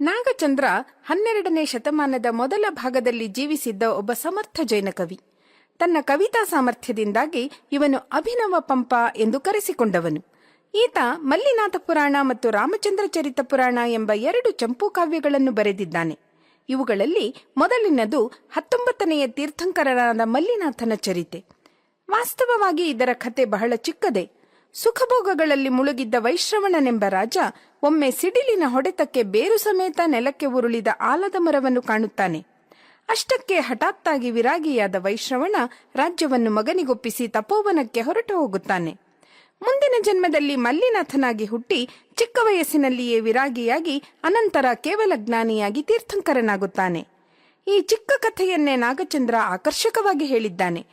ನಾಗಚಂದ್ರ ಹನ್ನೆರಡನೇ ಶತಮಾನದ ಮೊದಲ ಭಾಗದಲ್ಲಿ ಜೀವಿಸಿದ್ದ ಒಬ್ಬ ಸಮರ್ಥ ಜೈನ ಕವಿ. ತನ್ನ ಕವಿತಾ ಸಾಮರ್ಥ್ಯದಿಂದಾಗಿ ಇವನು ಅಭಿನವ ಪಂಪ ಎಂದು ಕರೆಸಿಕೊಂಡವನು. ಈತ ಮಲ್ಲಿನಾಥ ಪುರಾಣ ಮತ್ತು ರಾಮಚಂದ್ರ ಚರಿತ ಪುರಾಣ ಎಂಬ ಎರಡು ಚಂಪು ಕಾವ್ಯಗಳನ್ನು ಬರೆದಿದ್ದಾನೆ. ಇವುಗಳಲ್ಲಿ ಮೊದಲಿನದು ಹತ್ತೊಂಬತ್ತನೆಯ ತೀರ್ಥಂಕರನಾದ ಮಲ್ಲಿನಾಥನ ಚರಿತೆ. ವಾಸ್ತವವಾಗಿ ಇದರ ಕಥೆ ಬಹಳ ಚಿಕ್ಕದೆ. ಸುಖಭೋಗಗಳಲ್ಲಿ ಮುಳುಗಿದ್ದ ವೈಶ್ರವಣನೆಂಬ ರಾಜ ಒಮ್ಮೆ ಸಿಡಿಲಿನ ಹೊಡೆತಕ್ಕೆ ಬೇರು ಸಮೇತ ನೆಲಕ್ಕೆ ಉರುಳಿದ ಆಲದ ಮರವನ್ನು ಕಾಣುತ್ತಾನೆ. ಅಷ್ಟಕ್ಕೆ ಹಠಾತ್ತಾಗಿ ವಿರಾಗಿಯಾದ ವೈಶ್ರವಣ ರಾಜ್ಯವನ್ನು ಮಗನಿಗೊಪ್ಪಿಸಿ ತಪೋವನಕ್ಕೆ ಹೊರಟು ಹೋಗುತ್ತಾನೆ. ಮುಂದಿನ ಜನ್ಮದಲ್ಲಿ ಮಲ್ಲಿನಾಥನಾಗಿ ಹುಟ್ಟಿ ಚಿಕ್ಕ ವಯಸ್ಸಿನಲ್ಲಿಯೇ ವಿರಾಗಿಯಾಗಿ ಅನಂತರ ಕೇವಲ ಜ್ಞಾನಿಯಾಗಿ ತೀರ್ಥಂಕರನಾಗುತ್ತಾನೆ. ಈ ಚಿಕ್ಕ ಕಥೆಯನ್ನೇ ನಾಗಚಂದ್ರ ಆಕರ್ಷಕವಾಗಿ ಹೇಳಿದ್ದಾನೆ.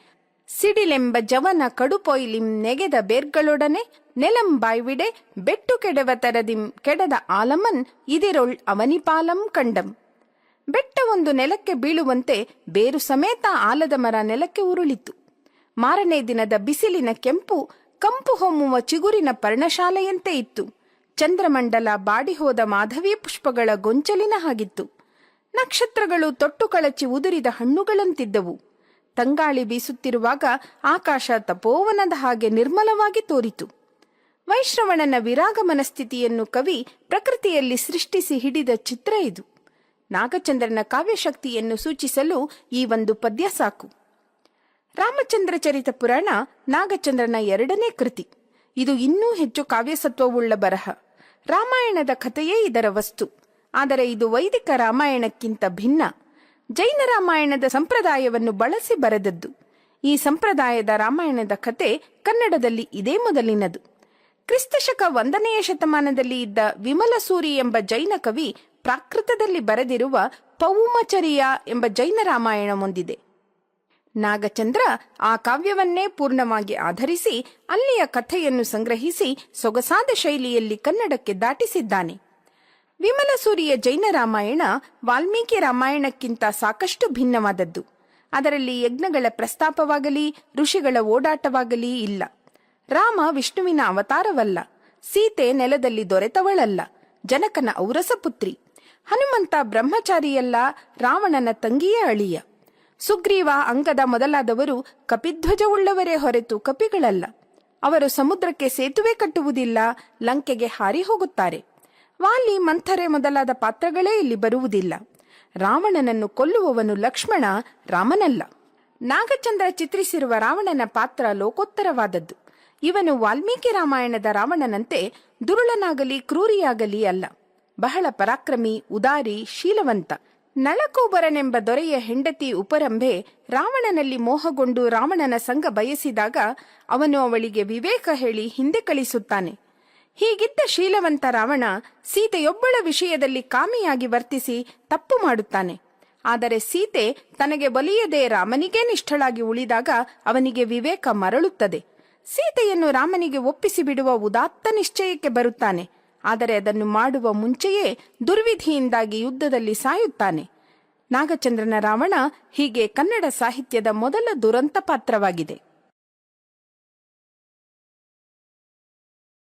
ಸಿಡಿಲೆಂಬ ಜವನ ಕಡುಪೊಯ್ಲಿಂ ನೆಗೆದ ಬೇರ್ಗಳೊಡನೆ ನೆಲಂ ಬಾಯ್ವಿಡೆ ಬೆಟ್ಟು ಕೆಡವ ತರದಿಂ ಕೆಡದ ಆಲಮನ್ ಇದಿರೊಳ್ ಅವನಿಪಾಲಂ ಕಂಡಂ. ಬೆಟ್ಟ ಒಂದು ನೆಲಕ್ಕೆ ಬೀಳುವಂತೆ ಬೇರು ಸಮೇತ ಆಲದ ಮರ ನೆಲಕ್ಕೆ ಉರುಳಿತು. ಮಾರನೇ ದಿನದ ಬಿಸಿಲಿನ ಕೆಂಪು ಕಂಪು ಹೊಮ್ಮುವ ಚಿಗುರಿನ ಪರ್ಣಶಾಲೆಯಂತೆ ಇತ್ತು. ಚಂದ್ರಮಂಡಲ ಬಾಡಿಹೋದ ಮಾಧವಿ ಪುಷ್ಪಗಳ ಗೊಂಚಲಿನ ಹಾಗಿತ್ತು. ನಕ್ಷತ್ರಗಳು ತೊಟ್ಟು ಕಳಚಿ ಉದುರಿದ ಹಣ್ಣುಗಳಂತಿದ್ದವು. ತಂಗಾಳಿ ಬೀಸುತ್ತಿರುವಾಗ ಆಕಾಶ ತಪೋವನದ ಹಾಗೆ ನಿರ್ಮಲವಾಗಿ ತೋರಿತು. ವೈಶ್ರವಣನ ವಿರಾಗ ಮನಸ್ಥಿತಿಯನ್ನು ಕವಿ ಪ್ರಕೃತಿಯಲ್ಲಿ ಸೃಷ್ಟಿಸಿ ಹಿಡಿದ ಚಿತ್ರ ಇದು. ನಾಗಚಂದ್ರನ ಕಾವ್ಯಶಕ್ತಿಯನ್ನು ಸೂಚಿಸಲು ಈ ಒಂದು ಪದ್ಯ ಸಾಕು. ರಾಮಚಂದ್ರ ಚರಿತ ಪುರಾಣ ನಾಗಚಂದ್ರನ ಎರಡನೇ ಕೃತಿ. ಇದು ಇನ್ನೂ ಹೆಚ್ಚು ಕಾವ್ಯಸತ್ವವುಳ್ಳ ಬರಹ. ರಾಮಾಯಣದ ಕಥೆಯೇ ಇದರ ವಸ್ತು. ಆದರೆ ಇದು ವೈದಿಕ ರಾಮಾಯಣಕ್ಕಿಂತ ಭಿನ್ನ. ಜೈನ ರಾಮಾಯಣದ ಸಂಪ್ರದಾಯವನ್ನು ಬಳಸಿ ಬರೆದದ್ದು. ಈ ಸಂಪ್ರದಾಯದ ರಾಮಾಯಣದ ಕತೆ ಕನ್ನಡದಲ್ಲಿ ಇದೇ ಮೊದಲಿನದು. ಕ್ರಿಸ್ತಶಕ ಒಂದನೆಯ ಶತಮಾನದಲ್ಲಿ ಇದ್ದ ವಿಮಲಸೂರಿ ಎಂಬ ಜೈನ ಕವಿ ಪ್ರಾಕೃತದಲ್ಲಿ ಬರೆದಿರುವ ಪೌಮಚರಿಯ ಎಂಬ ಜೈನ ರಾಮಾಯಣ ಹೊಂದಿದೆ. ನಾಗಚಂದ್ರ ಆ ಕಾವ್ಯವನ್ನೇ ಪೂರ್ಣವಾಗಿ ಆಧರಿಸಿ ಅಲ್ಲಿಯ ಕಥೆಯನ್ನು ಸಂಗ್ರಹಿಸಿ ಸೊಗಸಾದ ಶೈಲಿಯಲ್ಲಿ ಕನ್ನಡಕ್ಕೆ ದಾಟಿಸಿದ್ದಾನೆ. ವಿಮಲಸೂರಿಯ ಜೈನ ರಾಮಾಯಣ ವಾಲ್ಮೀಕಿ ರಾಮಾಯಣಕ್ಕಿಂತ ಸಾಕಷ್ಟು ಭಿನ್ನವಾದದ್ದು. ಅದರಲ್ಲಿ ಯಜ್ಞಗಳ ಪ್ರಸ್ತಾಪವಾಗಲಿ, ಋಷಿಗಳ ಓಡಾಟವಾಗಲಿ ಇಲ್ಲ. ರಾಮ ವಿಷ್ಣುವಿನ ಅವತಾರವಲ್ಲ. ಸೀತೆ ನೆಲದಲ್ಲಿ ದೊರೆತವಳಲ್ಲ. ಜನಕನ ಔರಸ ಪುತ್ರಿ ಹನುಮಂತ ಬ್ರಹ್ಮಚಾರಿಯಲ್ಲ, ರಾವಣನ ತಂಗಿಯೇ ಅಳಿಯ. ಸುಗ್ರೀವ ಅಂಗದ ಮೊದಲಾದವರು ಕಪಿಧ್ವಜವುಳ್ಳವರೇ ಹೊರತು ಕಪಿಗಳಲ್ಲ. ಅವರು ಸಮುದ್ರಕ್ಕೆ ಸೇತುವೆ ಕಟ್ಟುವುದಿಲ್ಲ, ಲಂಕೆಗೆ ಹಾರಿ ಹೋಗುತ್ತಾರೆ. ವಾಲಿ ಮಂಥರೆ ಮೊದಲಾದ ಪಾತ್ರಗಳೇ ಇಲ್ಲಿ ಬರುವುದಿಲ್ಲ. ರಾವಣನನ್ನು ಕೊಲ್ಲುವವನು ಲಕ್ಷ್ಮಣ ರಾಮನಲ್ಲ. ನಾಗಚಂದ್ರ ಚಿತ್ರಿಸಿರುವ ರಾವಣನ ಪಾತ್ರ ಲೋಕೋತ್ತರವಾದದ್ದು. ಇವನು ವಾಲ್ಮೀಕಿ ರಾಮಾಯಣದ ರಾವಣನಂತೆ ದುರುಳನಾಗಲಿ ಕ್ರೂರಿಯಾಗಲಿ ಅಲ್ಲ. ಬಹಳ ಪರಾಕ್ರಮಿ, ಉದಾರಿ, ಶೀಲವಂತ. ನಳಕೂಬರನೆಂಬ ದೊರೆಯ ಹೆಂಡತಿ ಉಪರಂಭೆ ರಾವಣನಲ್ಲಿ ಮೋಹಗೊಂಡು ರಾವಣನ ಸಂಘ ಬಯಸಿದಾಗ ಅವನು ಅವಳಿಗೆ ವಿವೇಕ ಹೇಳಿ ಹಿಂದೆ ಕಳಿಸುತ್ತಾನೆ. ಹೀಗಿದ್ದ ಶೀಲವಂತ ರಾವಣ ಸೀತೆಯೊಬ್ಬಳ ವಿಷಯದಲ್ಲಿ ಕಾಮಿಯಾಗಿ ವರ್ತಿಸಿ ತಪ್ಪು ಮಾಡುತ್ತಾನೆ. ಆದರೆ ಸೀತೆ ತನಗೆ ಬಲಿಯದೆ ರಾಮನಿಗೇ ನಿಷ್ಠಳಾಗಿ ಉಳಿದಾಗ ಅವನಿಗೆ ವಿವೇಕ ಮರಳುತ್ತದೆ. ಸೀತೆಯನ್ನು ರಾಮನಿಗೆ ಒಪ್ಪಿಸಿ ಬಿಡುವ ಉದಾತ್ತ ನಿಶ್ಚಯಕ್ಕೆ ಬರುತ್ತಾನೆ. ಆದರೆ ಅದನ್ನು ಮಾಡುವ ಮುಂಚೆಯೇ ದುರ್ವಿಧಿಯಿಂದಾಗಿ ಯುದ್ಧದಲ್ಲಿ ಸಾಯುತ್ತಾನೆ. ನಾಗಚಂದ್ರನ ರಾವಣ ಹೀಗೆ ಕನ್ನಡ ಸಾಹಿತ್ಯದ ಮೊದಲ ದುರಂತ ಪಾತ್ರವಾಗಿದೆ.